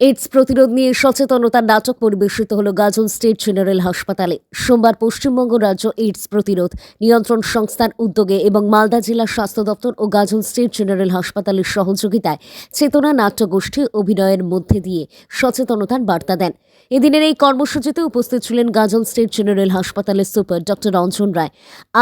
AIDS প্রতিরোধ নিয়ে সচেতনতার নাটক পরিবেশিত হল গাজন স্টেট জেনারেল হাসপাতালে। সোমবার পশ্চিমবঙ্গ রাজ্য এইডস প্রতিরোধ নিয়ন্ত্রণ সংস্থার উদ্যোগে এবং মালদা জেলা স্বাস্থ্য দপ্তর ও গাজন স্টেট জেনারেল হাসপাতালের সহযোগিতায় চেতনা নাট্যগোষ্ঠী অভিনয়ের মধ্যে দিয়ে সচেতনতার বার্তা দেন। এদিনের এই কর্মসূচিতে উপস্থিত ছিলেন গাজন স্টেট জেনারেল হাসপাতালের super doctor Ranjan Roy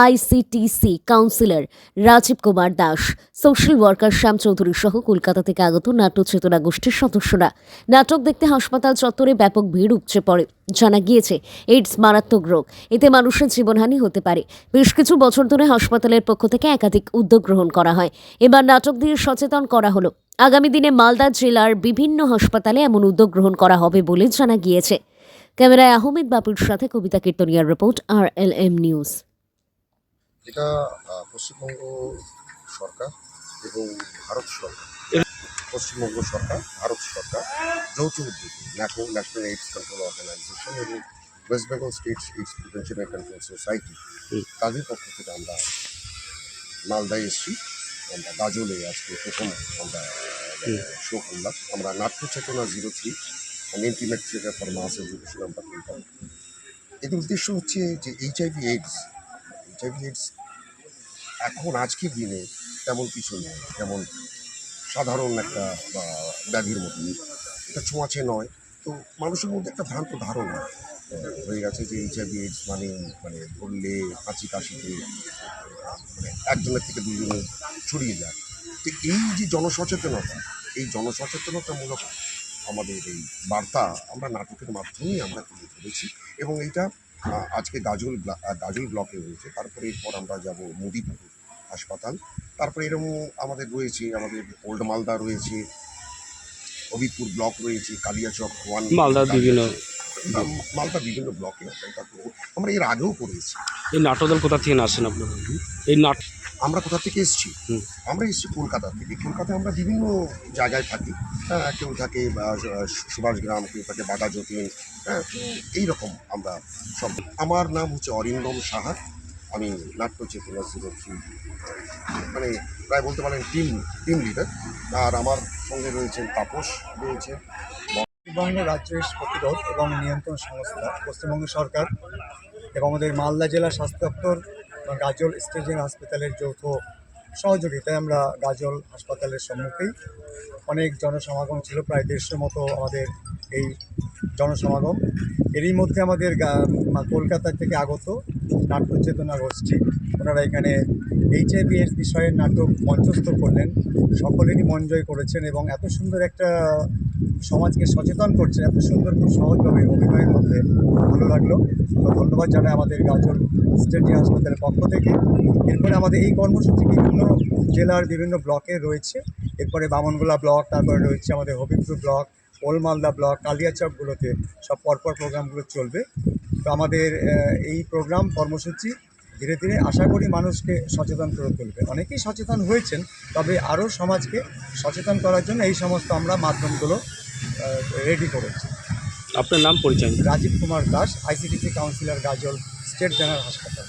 ICTC counsellor Rajib Kumar Das, social worker Shyam Chowdhury সহ কলকাতা থেকে আগত নাট্য চেতনা গোষ্ঠীর সদস্যরা। নাটক দেখতে হাসপাতাল চত্বরে ব্যাপক ভিড় উপচে পড়ে। জানা গিয়েছে এইডস মারাত্মক রোগ। এতে মানুষের জীবনহানি হতে পারে। বেশ কিছু বছর ধরে হাসপাতালের পক্ষ থেকে একাধিক উদ্যোগ গ্রহণ করা হয়। এবার নাটক দিয়ে সচেতন করা হলো। আগামী দিনে মালদা জেলার বিভিন্ন হাসপাতালে এমন উদ্যোগ গ্রহণ করা হবে বলে জানা গিয়েছে। ক্যামেরায় আহমেদ বাপুর সাথে Kabita কীর্তনিয়ার report R L M news. এটা পশ্চিমবঙ্গ সরকার এবং ভারত সরকার পশ্চিমবঙ্গ সরকার ভারত সরকার যৌথ উদ্যোগে NACO national AIDS control organisation এবং West Bengal state AIDS prevention and control society তাদের পক্ষ থেকে আমরা মালদায় এসেছি। আমরা গাজলে আজকে প্রথম আমরা শো করলাম। আমরা Natya Chetana zero three intimate theatre for mass education আমরা করলাম এর উদ্দেশ্য হচ্ছে যে এইচআইভি এইডস এইচআইভি এইডস এখন আজকের দিনে তেমন কিছু নেই। যেমন সাধারণ একটা ব্যাধির মতন এটা ছোঁয়াচে নয়। তো মানুষের মধ্যে একটা ভ্রান্ত ধারণা হয়ে গেছে যে এইচআইভি এইডস মানে মানে ধরলে কাশি কাশিতে মানে একজনের থেকে দুজনে ছড়িয়ে যায়। তো এই যে জনসচেতনতা, এই জনসচেতনতামূলক আমাদের এই বার্তা আমরা নাটকের মাধ্যমেই আমরা তুলে ধরেছি এবং এইটা আজকে গাজল গাজল ব্লকে হয়েছে। তারপরে এরপর আমরা যাব মুদিপুর হাসপাতাল। তারপরে এরকম আমাদের রয়েছে আমাদের ওল্ড মালদা রয়েছে হবিপুর ব্লক রয়েছে কালিয়াচক ওয়ান মালদার বিভিন্ন মালদা বিভিন্ন ব্লকে আমরা আমরা এর আগেও করেছি। এই নাট্যদল কোথা থেকে আসেন আপনারা? এই নাট আমরা কোথা থেকে এসেছি। আমরা এসেছি কলকাতা থেকে। কলকাতায় আমরা বিভিন্ন জায়গায় থাকি। হ্যাঁ কেউ থাকে সুভাষগ্রাম কেউ থাকে বাটা যতীন হ্যাঁ এইরকম আমরা সব আমার নাম হচ্ছে অরিন্দম সাহা। আমি নাট্য চেতনা জিরো থ্রি মানে প্রায় বলতে পারেন টিম টিম লিডার। আর আমার সঙ্গে রয়েছেন তাপস, রয়েছে পশ্চিমবঙ্গ রাজ্য প্রতিরোধ এবং নিয়ন্ত্রণ সংস্থা, পশ্চিমবঙ্গ সরকার এবং আমাদের মালদা জেলা স্বাস্থ্য দপ্তর এবং গাজল স্টেট হাসপাতালের যৌথ সহযোগিতায় আমরা গাজল হাসপাতালের সম্মুখেই অনেক জনসমাগম ছিল, প্রায় দেড়শো মতো আমাদের এই জনসমাগম। এরই মধ্যে আমাদের কলকাতা থেকে আগত নাট্য চেতনা গোষ্ঠী। ওনারা এখানে এইচআইভি এর বিষয়ে নাটক মঞ্চস্থ করলেন। সকলেরই মন জয় করেছেন এবং এত সুন্দর একটা সমাজকে সচেতন করছে এত সুন্দর খুব সহজভাবে অভিনয়ের মধ্যে ভালো লাগল। তো ধন্যবাদ জানাই আমাদের গাজল স্টেট হাসপাতালের পক্ষ থেকে। এরপরে আমাদের এই কর্মসূচি বিভিন্ন জেলার বিভিন্ন ব্লকে রয়েছে। এরপরে বামনগোলা ব্লক, তারপরে রয়েছে আমাদের হবিবপুর ব্লক ওলমালদা ব্লক কালিয়াচকগুলোতে সব পরপর প্রোগ্রামগুলো চলবে। তো আমাদের এই প্রোগ্রাম কর্মসূচি ধীরে ধীরে আশা করি মানুষকে সচেতন করে তুলবে। অনেকেই সচেতন হয়েছেন তবে আরও সমাজকে সচেতন করার জন্য এই সমস্ত আমরা মাধ্যমগুলো রেডি করেছি। আপনার নাম পরিচয়? Rajib Kumar Das ICDC counsellor Gajol state general হাসপাতাল।